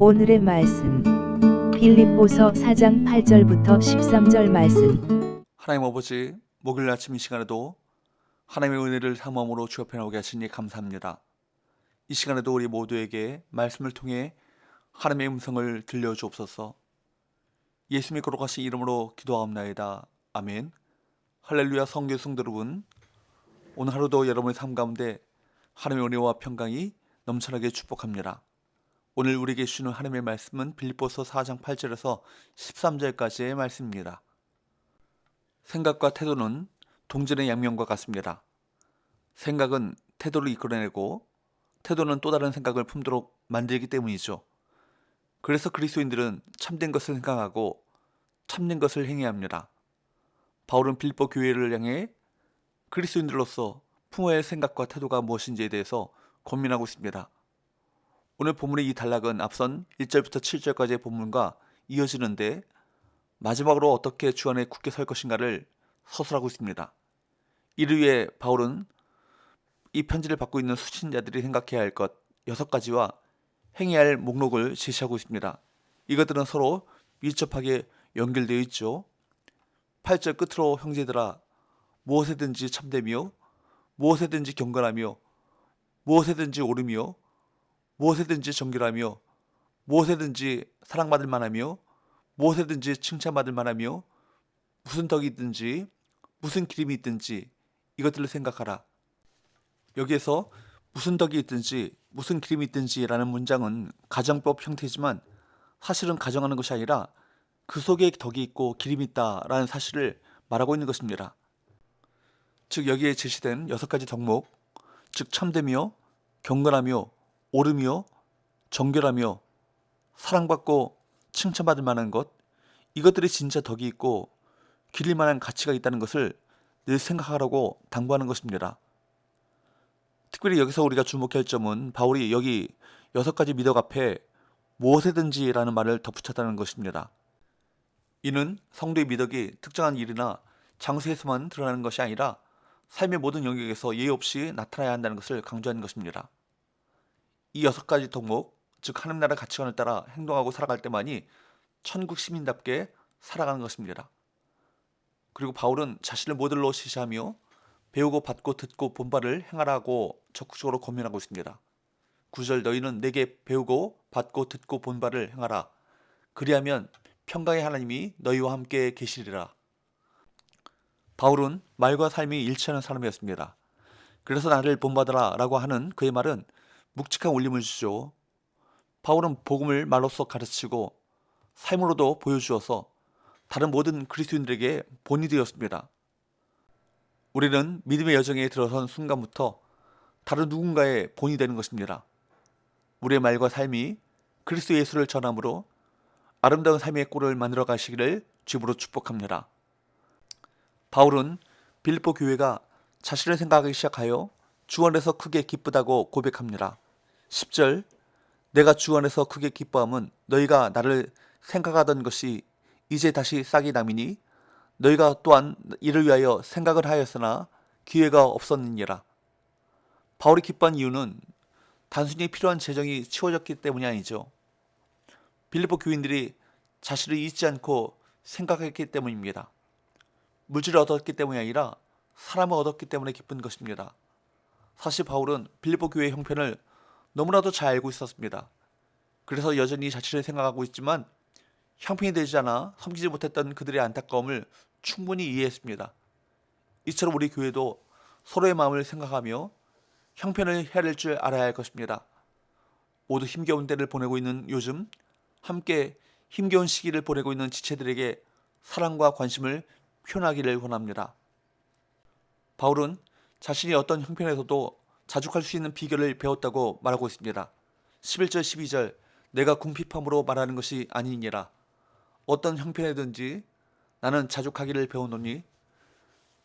오늘의 말씀 빌립보서 4장 8절부터 13절 말씀 하나님 아버지 목요일 아침 이 시간에도 하나님의 은혜를 삼음으로 주 옆에 나오게 하시니 감사합니다. 이 시간에도 우리 모두에게 말씀을 통해 하나님의 음성을 들려주옵소서. 예수님의 거룩하신 이름으로 기도하옵나이다. 아멘. 할렐루야 성교 성도 여러분 오늘 하루도 여러분의 삶 가운데 하나님의 은혜와 평강이 넘쳐나게 축복합니다. 오늘 우리에게 주시는 하나님의 말씀은 빌립보서 4장 8절에서 13절까지의 말씀입니다. 생각과 태도는 동전의 양면과 같습니다. 생각은 태도를 이끌어내고 태도는 또 다른 생각을 품도록 만들기 때문이죠. 그래서 그리스도인들은 참된 것을 생각하고 참된 것을 행해야 합니다. 바울은 빌립보 교회를 향해 그리스도인들로서 할 생각과 태도가 무엇인지에 대해서 고민하고 있습니다. 오늘 본문의 이 단락은 앞선 1절부터 7절까지의 본문과 이어지는데 마지막으로 어떻게 주 안에 굳게 설 것인가를 서술하고 있습니다. 이를 위해 바울은 이 편지를 받고 있는 수신자들이 생각해야 할 것 여섯 가지와 행해야 할 목록을 제시하고 있습니다. 이것들은 서로 밀접하게 연결되어 있죠. 8절 끝으로 형제들아 무엇에든지 참되며 무엇에든지 경건하며 무엇에든지 옳으며 무엇에든지 정결하며 무엇에든지 사랑받을 만하며 무엇에든지 칭찬받을 만하며 무슨 덕이 있든지 무슨 기림이 있든지 이것들을 생각하라. 여기에서 무슨 덕이 있든지 무슨 기림이 있든지라는 문장은 가정법 형태지만 사실은 가정하는 것이 아니라 그 속에 덕이 있고 기림이 있다라는 사실을 말하고 있는 것입니다. 즉 여기에 제시된 여섯 가지 덕목, 즉 참되며 경건하며 옳으며 정결하며 사랑받고 칭찬받을 만한 것 이것들이 진짜 덕이 있고 기릴 만한 가치가 있다는 것을 늘 생각하라고 당부하는 것입니다. 특별히 여기서 우리가 주목할 점은 바울이 여기 여섯 가지 미덕 앞에 무엇에든지라는 말을 덧붙였다는 것입니다. 이는 성도의 미덕이 특정한 일이나 장소에서만 드러나는 것이 아니라 삶의 모든 영역에서 예의 없이 나타나야 한다는 것을 강조하는 것입니다. 이 여섯 가지 덕목, 즉 하늘 나라 가치관을 따라 행동하고 살아갈 때만이 천국 시민답게 살아가는 것입니다. 그리고 바울은 자신을 모델로 시시하며 배우고 받고 듣고 본바를 행하라고 적극적으로 고민하고 있습니다. 9절 너희는 내게 배우고 받고 듣고 본바를 행하라. 그리하면 평강의 하나님이 너희와 함께 계시리라. 바울은 말과 삶이 일치하는 사람이었습니다. 그래서 나를 본받으라 라고 하는 그의 말은 묵직한 울림을 주죠. 바울은 복음을 말로써 가르치고 삶으로도 보여주어서 다른 모든 그리스도인들에게 본이 되었습니다. 우리는 믿음의 여정에 들어선 순간부터 다른 누군가의 본이 되는 것입니다. 우리의 말과 삶이 그리스도 예수를 전함으로 아름다운 삶의 꼴을 만들어 가시기를 주부로 축복합니다. 바울은 빌립보 교회가 자신을 생각하기 시작하여 주 안에서 크게 기쁘다고 고백합니다. 10절 내가 주 안에서 크게 기뻐함은 너희가 나를 생각하던 것이 이제 다시 싹이 남이니 너희가 또한 이를 위하여 생각을 하였으나 기회가 없었느니라. 바울이 기뻐한 이유는 단순히 필요한 재정이 치워졌기 때문이 아니죠. 빌립보 교인들이 자신을 잊지 않고 생각했기 때문입니다. 물질을 얻었기 때문이 아니라 사람을 얻었기 때문에 기쁜 것입니다. 사실 바울은 빌립보 교회의 형편을 너무나도 잘 알고 있었습니다. 그래서 여전히 자신을 생각하고 있지만 형편이 되지 않아 섬기지 못했던 그들의 안타까움을 충분히 이해했습니다. 이처럼 우리 교회도 서로의 마음을 생각하며 형편을 헤아릴 줄 알아야 할 것입니다. 모두 힘겨운 때를 보내고 있는 요즘 함께 힘겨운 시기를 보내고 있는 지체들에게 사랑과 관심을 표현하기를 원합니다. 바울은 자신이 어떤 형편에서도 자족할 수 있는 비결을 배웠다고 말하고 있습니다. 11절 12절 내가 궁핍함으로 말하는 것이 아니니라 어떤 형편에든지 나는 자족하기를 배우노니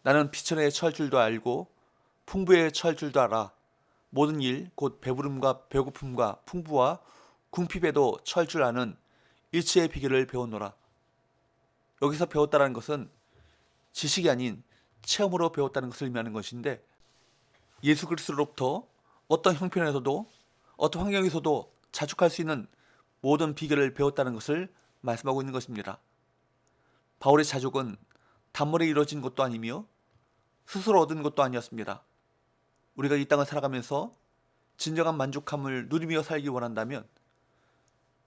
나는 비천에 처할 줄도 알고 풍부에 처할 줄도 알아 모든 일 곧 배부름과 배고픔과 풍부와 궁핍에도 처할 줄 아는 일치의 비결을 배우노라 여기서 배웠다는 것은 지식이 아닌 체험으로 배웠다는 것을 의미하는 것인데 예수 그리스도로부터 어떤 형편에서도 어떤 환경에서도 자축할 수 있는 모든 비결을 배웠다는 것을 말씀하고 있는 것입니다. 바울의 자족은 단번에 이루어진 것도 아니며 스스로 얻은 것도 아니었습니다. 우리가 이 땅을 살아가면서 진정한 만족함을 누리며 살기 원한다면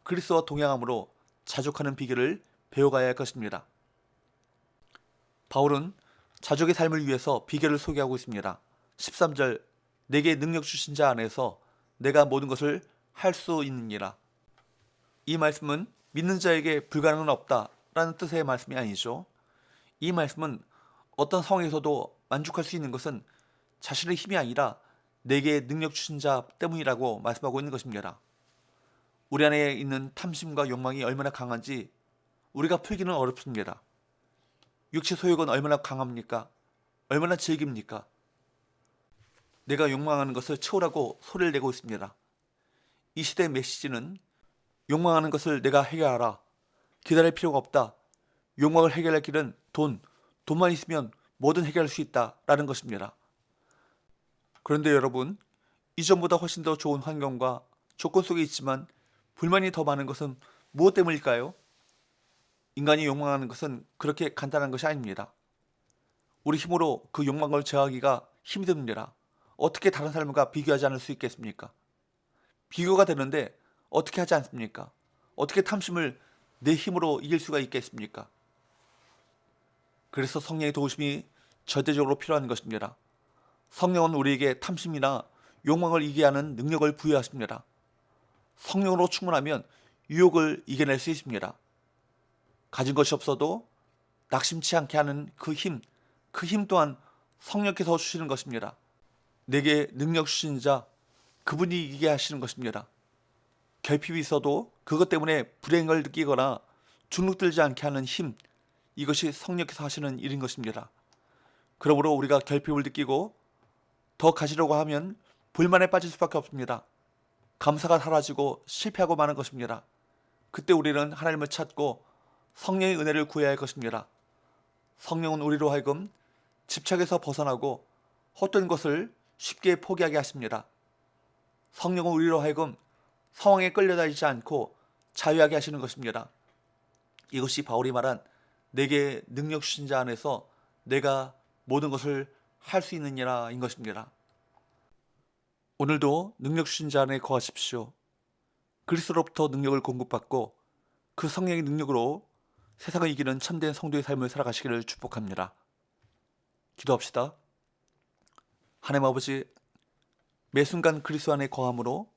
그리스도와 동행함으로 자족하는 비결을 배워가야 할 것입니다. 바울은 자족의 삶을 위해서 비결을 소개하고 있습니다. 13절 내게 능력 주신 자 안에서 내가 모든 것을 할 수 있느니라. 이 말씀은 믿는 자에게 불가능은 없다라는 뜻의 말씀이 아니죠. 이 말씀은 어떤 상황에서도 만족할 수 있는 것은 자신의 힘이 아니라 내게 능력 주신 자 때문이라고 말씀하고 있는 것입니다. 우리 안에 있는 탐심과 욕망이 얼마나 강한지 우리가 풀기는 어렵습니다. 육체 소욕은 얼마나 강합니까? 얼마나 즐깁니까? 내가 욕망하는 것을 채우라고 소리를 내고 있습니다. 이 시대의 메시지는 욕망하는 것을 내가 해결하라. 기다릴 필요가 없다. 욕망을 해결할 길은 돈, 돈만 있으면 뭐든 해결할 수 있다 라는 것입니다. 그런데 여러분, 이전보다 훨씬 더 좋은 환경과 조건 속에 있지만 불만이 더 많은 것은 무엇 때문일까요? 인간이 욕망하는 것은 그렇게 간단한 것이 아닙니다. 우리 힘으로 그 욕망을 제어하기가 힘이 듭니다. 어떻게 다른 사람과 비교하지 않을 수 있겠습니까? 비교가 되는데 어떻게 하지 않습니까? 어떻게 탐심을 내 힘으로 이길 수가 있겠습니까? 그래서 성령의 도우심이 절대적으로 필요한 것입니다. 성령은 우리에게 탐심이나 욕망을 이기게 하는 능력을 부여하십니다. 성령으로 충만하면 유혹을 이겨낼 수 있습니다. 가진 것이 없어도 낙심치 않게 하는 그 힘, 그 힘 또한 성령께서 주시는 것입니다. 내게 능력 주신 자, 그분이 이기게 하시는 것입니다. 결핍이 있어도 그것 때문에 불행을 느끼거나 주눅들지 않게 하는 힘, 이것이 성령께서 하시는 일인 것입니다. 그러므로 우리가 결핍을 느끼고 더 가지려고 하면 불만에 빠질 수밖에 없습니다. 감사가 사라지고 실패하고 마는 것입니다. 그때 우리는 하나님을 찾고 성령의 은혜를 구해야 할 것입니다. 성령은 우리로 하여금 집착에서 벗어나고 헛된 것을 쉽게 포기하게 하십니다. 성령은 우리로 하여금 상황에 끌려다니지 않고 자유하게 하시는 것입니다. 이것이 바울이 말한 내게 능력 주신 자 안에서 내가 모든 것을 할 수 있느니라인 것입니다. 오늘도 능력 주신 자 안에 거하십시오. 그리스도로부터 능력을 공급받고 그 성령의 능력으로 세상을 이기는 참된 성도의 삶을 살아가시기를 축복합니다. 기도합시다. 하나님 아버지, 매 순간 그리스도 안에 거함으로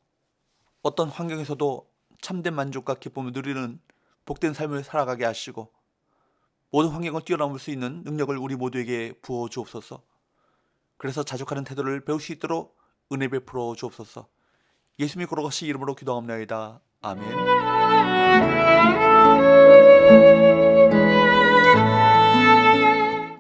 어떤 환경에서도 참된 만족과 기쁨을 누리는 복된 삶을 살아가게 하시고 모든 환경을 뛰어넘을 수 있는 능력을 우리 모두에게 부어 주옵소서. 그래서 자족하는 태도를 배울 수 있도록 은혜 베풀어 주옵소서. 예수님의 걸어가시 이름으로 기도합나이다. 아멘.